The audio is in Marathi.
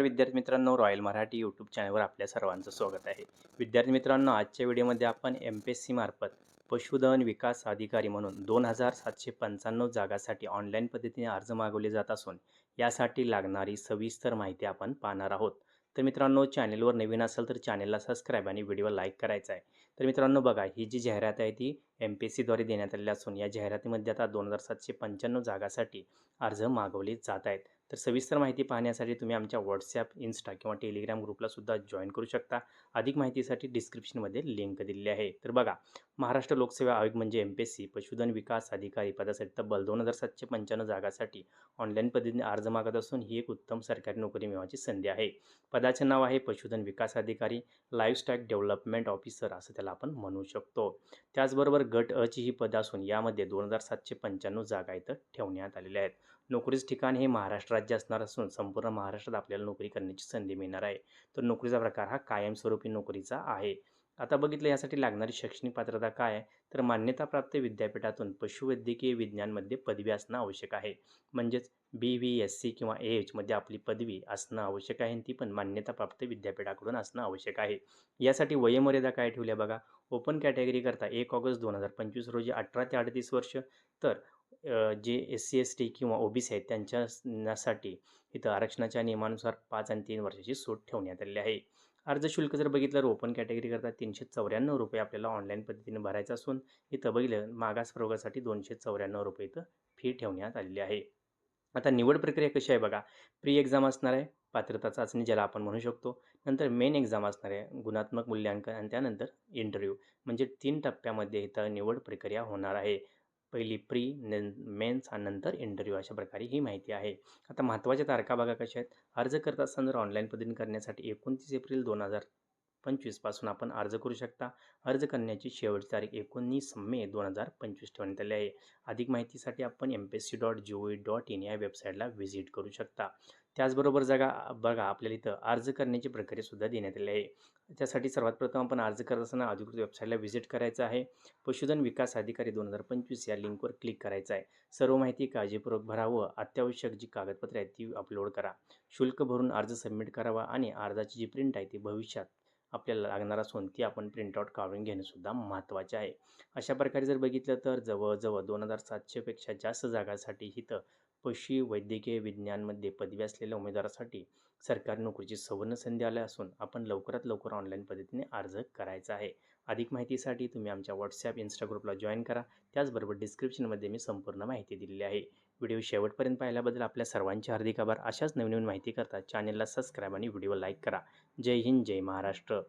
नमस्कार विद्यार्थी मित्रांनो रॉयल मराठी यूट्यूब चॅनलवर आपल्या सर्वांचं स्वागत आहे. विद्यार्थी मित्रांनो आजच्या व्हिडिओमध्ये आपण एम पी एस सीमार्फत पशुधन विकास अधिकारी म्हणून दोन हजार सातशे पंच्याण्णव जागासाठी ऑनलाईन पद्धतीने अर्ज मागवले जात असून यासाठी लागणारी सविस्तर माहिती आपण पाहणार आहोत. तर मित्रांनो चॅनेलवर नवीन असेल तर चॅनेलला सबस्क्राईब आणि व्हिडिओ लाईक करायचा आहे. तर मित्रांनो बघा ही जी जाहिरात आहे ती एम पी एस सीद्वारे देण्यात आलेली असून या जाहिरातीमध्ये आता दोन हजार सातशे पंच्याण्णव जागासाठी अर्ज मागवले जात आहेत. तर सविस्तर माहिती पाहण्यासाठी तुम्ही आमच्या व्हॉट्सॲप इन्स्टा किंवा टेलिग्राम ग्रुपलासुद्धा जॉईन करू शकता. अधिक माहितीसाठी डिस्क्रिप्शनमध्ये लिंक दिलेली आहे. तर बघा महाराष्ट्र लोकसेवा आयोग म्हणजे एम पी एस सी पशुधन विकास अधिकारी पदासाठी तब्बल दोन हजार सातशे पंच्याण्णव जागासाठी ऑनलाईन पद्धतीने अर्ज मागत असून ही एक उत्तम सरकारी नोकरी मिळवायची संधी आहे. पदाचे नाव आहे पशुधन विकास अधिकारी लाईफस्टॉक डेव्हलपमेंट ऑफिसर असं त्याला आपण म्हणू शकतो. त्याचबरोबर गट अची ही पदं असून यामध्ये दोन हजार सातशे पंच्याण्णव जागा इथं ठेवण्यात आलेल्या आहेत. नोकरीचं ठिकाण हे महाराष्ट्र राज्य असणार असून संपूर्ण महाराष्ट्रात आपल्याला नोकरी करण्याची संधी मिळणार आहे. तर नोकरीचा प्रकार हा कायमस्वरूपी नोकरीचा आहे. आता बघितलं यासाठी लागणारी शैक्षणिक पात्रता काय आहे? तर मान्यताप्राप्त विद्यापीठातून पशुवैद्यकीय विज्ञानमध्ये पदवी असणं आवश्यक आहे. म्हणजेच बी व्ही एस सी किंवा ए एचमध्ये आपली पदवी असणं आवश्यक आहे आणि ती पण मान्यताप्राप्त विद्यापीठाकडून असणं आवश्यक आहे. यासाठी वयोमर्यादा काय ठेवल्या बघा? ओपन कॅटेगरीकरता एक ऑगस्ट दोन हजार पंचवीस रोजी अठरा ते अडतीस वर्ष. तर जे एस सी एस टी किंवा ओ बी सी आहेत त्यांच्यासाठी इथं आरक्षणाच्या नियमानुसार पाच आणि तीन वर्षाची सूट ठेवण्यात आलेली आहे. अर्ज शुल्क जर बघितलं तर ओपन कॅटेगरी करता तीनशे चौऱ्याण्णव रुपये आपल्याला ऑनलाईन पद्धतीने भरायचं असून इथं बघितलं मागास प्रवर्गासाठी दोनशे चौऱ्याण्णव रुपये इथं फी ठेवण्यात आलेली आहे. आता निवड प्रक्रिया कशी आहे बघा? प्री एक्झाम असणार आहे पात्रता चाचणी ज्याला आपण म्हणू शकतो नंतर मेन एक्झाम असणार आहे गुणात्मक मूल्यांकन आणि त्यानंतर इंटरव्ह्यू. म्हणजे तीन टप्प्यामध्ये इथं निवड प्रक्रिया होणार आहे. पहिली प्री न मेन्स आणि नंतर इंटरव्ह्यू अशा प्रकारे ही माहिती आहे. आता महत्त्वाच्या तारखा बघा कशा आहेत. अर्ज करत असताना जर ऑनलाईन पद्धतीने करण्यासाठी एकोणतीस एप्रिल दोन हजार पंचवीसपासून आपण अर्ज करू शकता. अर्ज करण्याची शेवटची तारीख एकोणीस मे दोन हजार पंचवीस ठेवण्यात आली आहे. अधिक माहितीसाठी आपण M P S C dot G O dot in या वेबसाईटला व्हिजिट करू शकता. त्याचबरोबर जागा बघा आपल्याला इथं अर्ज करण्याची प्रक्रियासुद्धा देण्यात आली आहे. त्यासाठी सर्वात प्रथम आपण अर्ज करत असताना अधिकृत वेबसाईटला व्हिजिट करायचं आहे. पशुधन विकास अधिकारी दोन हजार पंचवीस या लिंकवर क्लिक करायचं आहे. सर्व माहिती काळजीपूर्वक भरावं. अत्यावश्यक जी कागदपत्रे आहेत ती अपलोड करा. शुल्क भरून अर्ज सबमिट करावा आणि अर्जाची जी प्रिंट आहे ती भविष्यात आपल्याला लागणारा असून ती आपण प्रिंटआउट काढून घेणंसुद्धा महत्त्वाचे आहे. अशा प्रकारे जर बघितलं तर जवळजवळ दोन हजार सातशेपेक्षा जास्त जागांसाठी इथं पशु वैद्यकीय विज्ञानमध्ये पदवी असलेल्या उमेदवारासाठी सरकारी नोकरीची सुवर्ण संधी आल्या असून आपण लवकरात लवकर ऑनलाईन पद्धतीने अर्ज करायचा आहे. अधिक माहितीसाठी तुम्ही आमच्या व्हॉट्सॲप इन्स्टा ग्रुपला जॉईन करा. त्याचबरोबर डिस्क्रिप्शनमध्ये मी संपूर्ण माहिती दिलेली आहे. व्हिडिओ शेवटपर्यंत पाहिल्याबद्दल आपल्या सर्वांचे हार्दिक आभार. अशाच नवीन नवीन माहिती करता चॅनेलला सबस्क्राईब आणि व्हिडिओ लाईक करा. जय हिंद जय महाराष्ट्र.